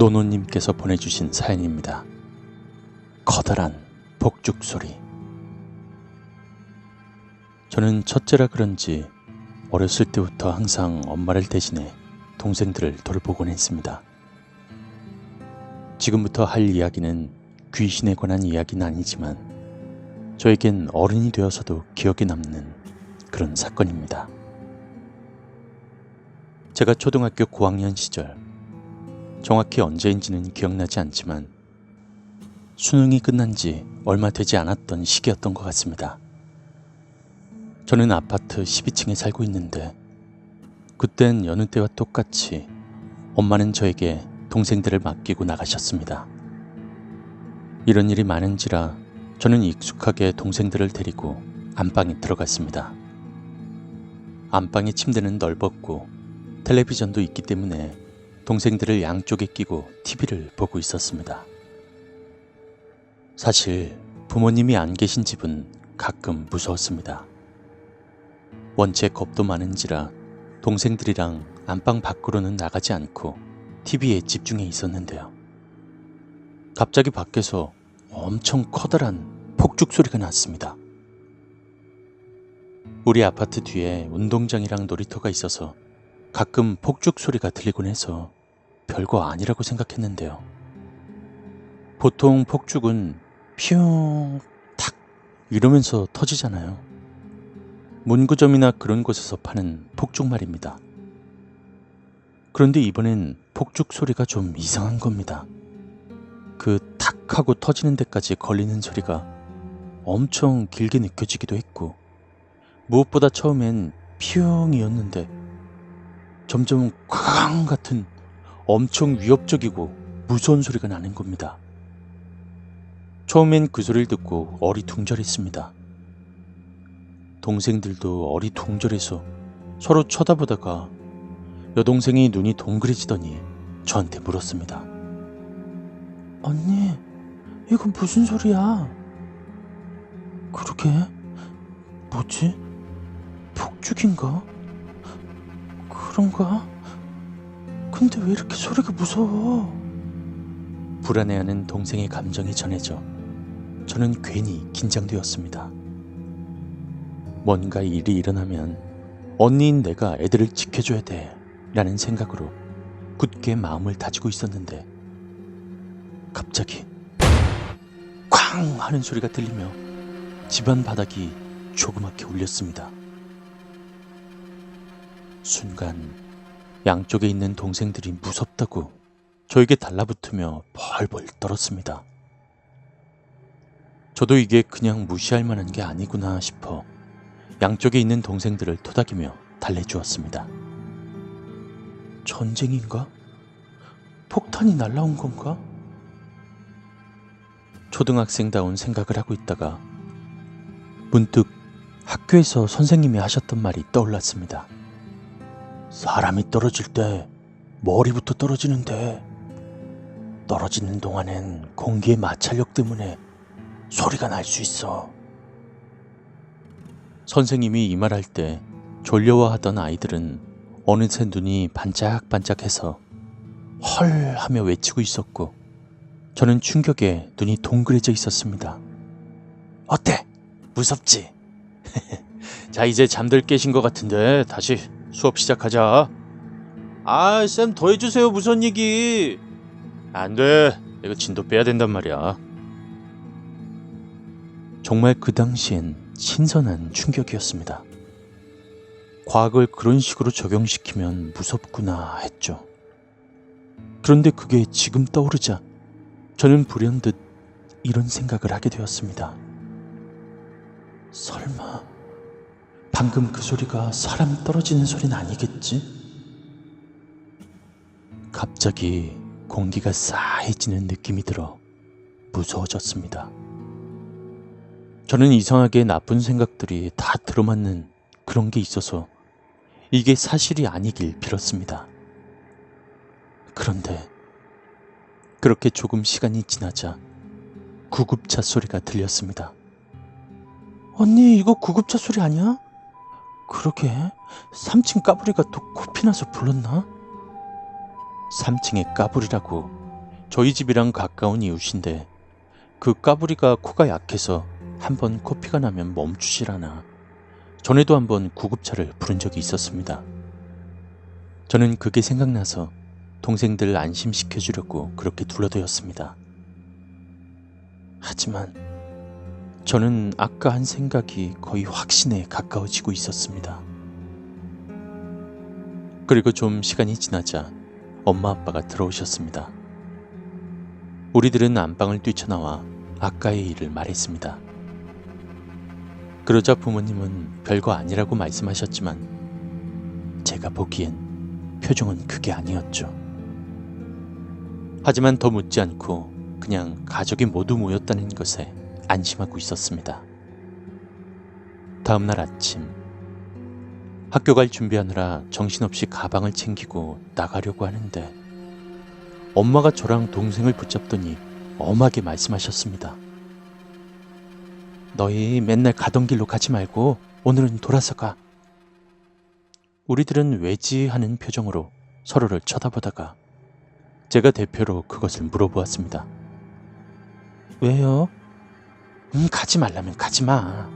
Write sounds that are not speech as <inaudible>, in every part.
노노님께서 보내주신 사연입니다. 커다란 복죽 소리. 저는 첫째라 그런지 어렸을 때부터 항상 엄마를 대신해 동생들을 돌보곤 했습니다. 지금부터 할 이야기는 귀신에 관한 이야기는 아니지만 저에겐 어른이 되어서도 기억에 남는 그런 사건입니다. 제가 초등학교 고학년 시절 정확히 언제인지는 기억나지 않지만 수능이 끝난 지 얼마 되지 않았던 시기였던 것 같습니다. 저는 아파트 12층에 살고 있는데 그땐 여느 때와 똑같이 엄마는 저에게 동생들을 맡기고 나가셨습니다. 이런 일이 많은지라 저는 익숙하게 동생들을 데리고 안방에 들어갔습니다. 안방의 침대는 넓었고 텔레비전도 있기 때문에 동생들을 양쪽에 끼고 TV를 보고 있었습니다. 사실 부모님이 안 계신 집은 가끔 무서웠습니다. 원체 겁도 많은지라 동생들이랑 안방 밖으로는 나가지 않고 TV에 집중해 있었는데요. 갑자기 밖에서 엄청 커다란 폭죽 소리가 났습니다. 우리 아파트 뒤에 운동장이랑 놀이터가 있어서 가끔 폭죽 소리가 들리곤 해서 별거 아니라고 생각했는데요. 보통 폭죽은 피웅 탁 이러면서 터지잖아요. 문구점이나 그런 곳에서 파는 폭죽 말입니다. 그런데 이번엔 폭죽 소리가 좀 이상한 겁니다. 그 탁 하고 터지는 데까지 걸리는 소리가 엄청 길게 느껴지기도 했고, 무엇보다 처음엔 피웅이었는데, 점점 쾅 같은 엄청 위협적이고 무서운 소리가 나는 겁니다. 처음엔 그 소리를 듣고 어리둥절했습니다. 동생들도 어리둥절해서 서로 쳐다보다가 여동생이 눈이 동그래지더니 저한테 물었습니다. 언니, 이건 무슨 소리야? 그러게, 뭐지? 폭죽인가? 그런가? 근데 왜 이렇게 소리가 무서워? 불안해하는 동생의 감정이 전해져 저는 괜히 긴장되었습니다. 뭔가 일이 일어나면 언니인 내가 애들을 지켜줘야 돼 라는 생각으로 굳게 마음을 다지고 있었는데 갑자기 쾅 하는 소리가 들리며 집안 바닥이 조그맣게 울렸습니다. 순간 양쪽에 있는 동생들이 무섭다고 저에게 달라붙으며 벌벌 떨었습니다. 저도 이게 그냥 무시할 만한 게 아니구나 싶어 양쪽에 있는 동생들을 토닥이며 달래주었습니다. 전쟁인가? 폭탄이 날라온 건가? 초등학생다운 생각을 하고 있다가 문득 학교에서 선생님이 하셨던 말이 떠올랐습니다. 사람이 떨어질 때 머리부터 떨어지는데 떨어지는 동안엔 공기의 마찰력 때문에 소리가 날 수 있어. 선생님이 이 말할 때 졸려와하던 아이들은 어느새 눈이 반짝반짝해서 헐 하며 외치고 있었고 저는 충격에 눈이 동그래져 있었습니다. 어때? 무섭지? <laughs> 자 이제 잠들 깨신 것 같은데 다시 수업 시작하자. 아, 쌤 더 해주세요. 무슨 얘기? 안 돼. 이거 진도 빼야 된단 말이야. 정말 그 당시엔 신선한 충격이었습니다. 과학을 그런 식으로 적용시키면 무섭구나 했죠. 그런데 그게 지금 떠오르자 저는 불현듯 이런 생각을 하게 되었습니다. 설마 방금 그 소리가 사람이 떨어지는 소리는 아니겠지? 갑자기 공기가 싸해지는 느낌이 들어 무서워졌습니다. 저는 이상하게 나쁜 생각들이 다 들어맞는 그런 게 있어서 이게 사실이 아니길 빌었습니다. 그런데 그렇게 조금 시간이 지나자 구급차 소리가 들렸습니다. 언니, 이거 구급차 소리 아니야? 그러게 3층 까불이가 또 코피 나서 불렀나? 3층에 까불이라고 저희 집이랑 가까운 이웃인데 그 까불이가 코가 약해서 한 번 코피가 나면 멈추질 않아. 전에도 한 번 구급차를 부른 적이 있었습니다. 저는 그게 생각나서 동생들 안심시켜 주려고 그렇게 둘러대었습니다. 하지만 저는 아까 한 생각이 거의 확신에 가까워지고 있었습니다. 그리고 좀 시간이 지나자 엄마 아빠가 들어오셨습니다. 우리들은 안방을 뛰쳐나와 아까의 일을 말했습니다. 그러자 부모님은 별거 아니라고 말씀하셨지만 제가 보기엔 표정은 그게 아니었죠. 하지만 더 묻지 않고 그냥 가족이 모두 모였다는 것에 안심하고 있었습니다. 다음 날 아침 학교 갈 준비하느라 정신없이 가방을 챙기고 나가려고 하는데 엄마가 저랑 동생을 붙잡더니 엄하게 말씀하셨습니다. 너희 맨날 가던 길로 가지 말고 오늘은 돌아서 가. 우리들은 왜지 하는 표정으로 서로를 쳐다보다가 제가 대표로 그것을 물어보았습니다. 왜요? 음, 가지 말라면 가지 마.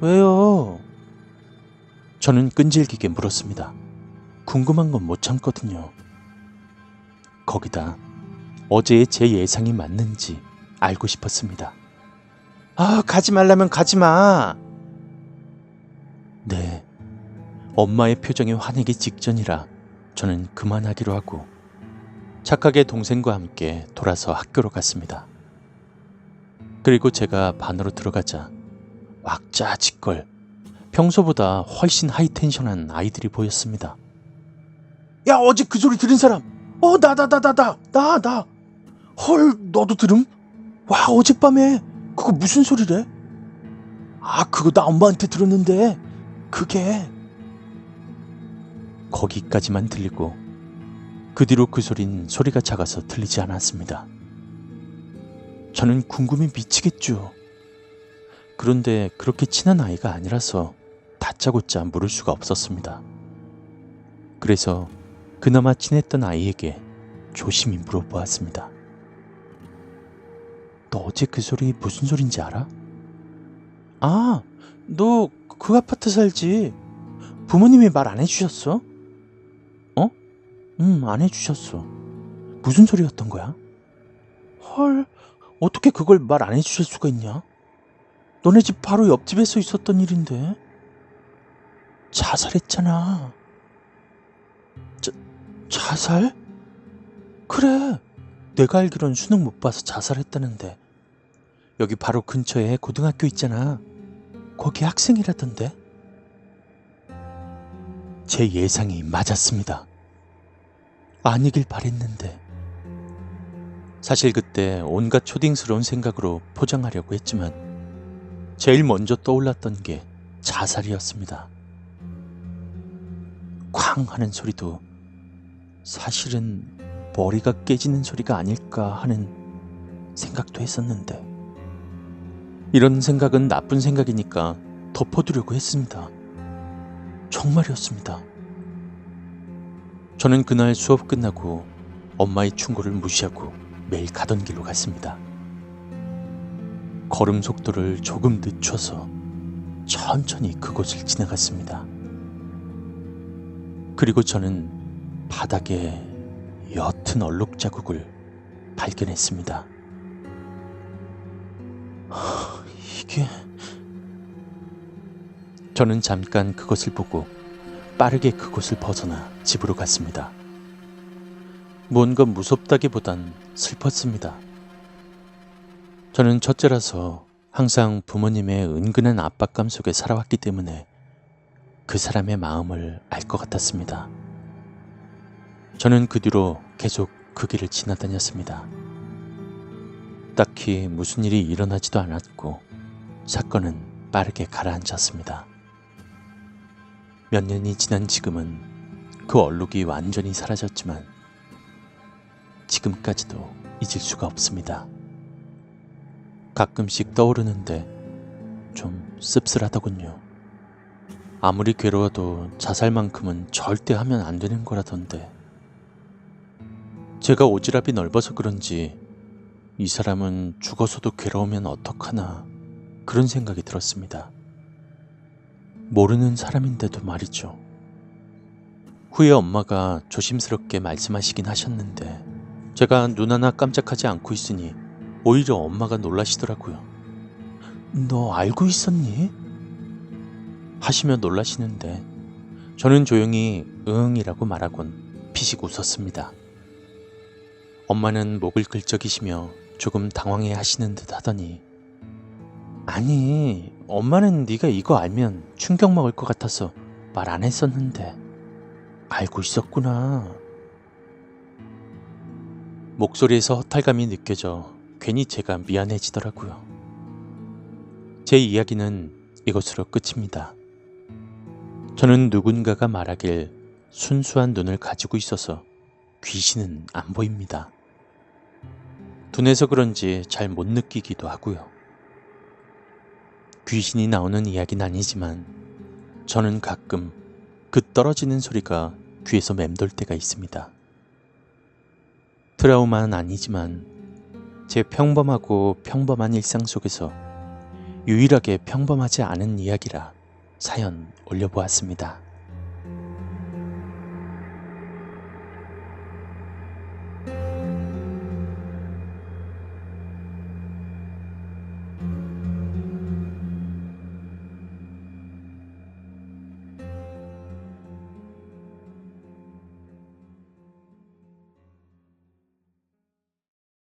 왜요? 저는 끈질기게 물었습니다. 궁금한 건 못 참거든요. 거기다 어제의 제 예상이 맞는지 알고 싶었습니다. 아, 가지 말라면 가지 마. 네. 엄마의 표정이 화내기 직전이라 저는 그만하기로 하고 착하게 동생과 함께 돌아서 학교로 갔습니다. 그리고 제가 반으로 들어가자 왁자지껄 평소보다 훨씬 하이텐션한 아이들이 보였습니다. 야 어제 그 소리 들은 사람 어 나 나 나 나 나 나 나 헐 너도 들음? 와 어젯밤에 그거 무슨 소리래? 아 그거 나 엄마한테 들었는데 그게 거기까지만 들리고 그 뒤로 그 소린 소리가 작아서 들리지 않았습니다. 저는 궁금해 미치겠죠. 그런데 그렇게 친한 아이가 아니라서 다짜고짜 물을 수가 없었습니다. 그래서 그나마 친했던 아이에게 조심히 물어보았습니다. 너 어제 그 소리 무슨 소린지 알아? 아, 너 그 아파트 살지? 부모님이 말 안 해주셨어? 어? 응, 안 해주셨어. 무슨 소리였던 거야? 헐, 어떻게 그걸 말 안 해주실 수가 있냐? 너네 집 바로 옆집에서 있었던 일인데. 자살했잖아. 자, 자살? 그래. 내가 알기론 수능 못 봐서 자살했다는데. 여기 바로 근처에 고등학교 있잖아. 거기 학생이라던데. 제 예상이 맞았습니다. 아니길 바랬는데. 사실 그때 온갖 초딩스러운 생각으로 포장하려고 했지만 제일 먼저 떠올랐던 게 자살이었습니다. 쾅 하는 소리도 사실은 머리가 깨지는 소리가 아닐까 하는 생각도 했었는데 이런 생각은 나쁜 생각이니까 덮어두려고 했습니다. 정말이었습니다. 저는 그날 수업 끝나고 엄마의 충고를 무시하고 매일 가던 길로 갔습니다. 걸음 속도를 조금 늦춰서 천천히 그곳을 지나갔습니다. 그리고 저는 바닥에 옅은 얼룩 자국을 발견했습니다. 하, 이게 저는 잠깐 그것을 보고 빠르게 그곳을 벗어나 집으로 갔습니다. 뭔가 무섭다기보단 슬펐습니다. 저는 첫째라서 항상 부모님의 은근한 압박감 속에 살아왔기 때문에 그 사람의 마음을 알 것 같았습니다. 저는 그 뒤로 계속 그 길을 지나다녔습니다. 딱히 무슨 일이 일어나지도 않았고 사건은 빠르게 가라앉았습니다. 몇 년이 지난 지금은 그 얼룩이 완전히 사라졌지만 지금까지도 잊을 수가 없습니다. 가끔씩 떠오르는데 좀 씁쓸하더군요. 아무리 괴로워도 자살만큼은 절대 하면 안 되는 거라던데. 제가 오지랖이 넓어서 그런지 이 사람은 죽어서도 괴로우면 어떡하나 그런 생각이 들었습니다. 모르는 사람인데도 말이죠. 후에 엄마가 조심스럽게 말씀하시긴 하셨는데 제가 눈 하나 깜짝하지 않고 있으니 오히려 엄마가 놀라시더라고요. 너 알고 있었니? 하시며 놀라시는데 저는 조용히 응이라고 말하곤 피식 웃었습니다. 엄마는 목을 긁적이시며 조금 당황해 하시는 듯 하더니 아니 엄마는 네가 이거 알면 충격 먹을 것 같아서 말 안 했었는데 알고 있었구나. 목소리에서 허탈감이 느껴져 괜히 제가 미안해지더라고요. 제 이야기는 이것으로 끝입니다. 저는 누군가가 말하길 순수한 눈을 가지고 있어서 귀신은 안 보입니다. 둔해서 그런지 잘 못 느끼기도 하고요. 귀신이 나오는 이야기는 아니지만 저는 가끔 그 떨어지는 소리가 귀에서 맴돌 때가 있습니다. 트라우마는 아니지만 제 평범하고 평범한 일상 속에서 유일하게 평범하지 않은 이야기라 사연 올려보았습니다.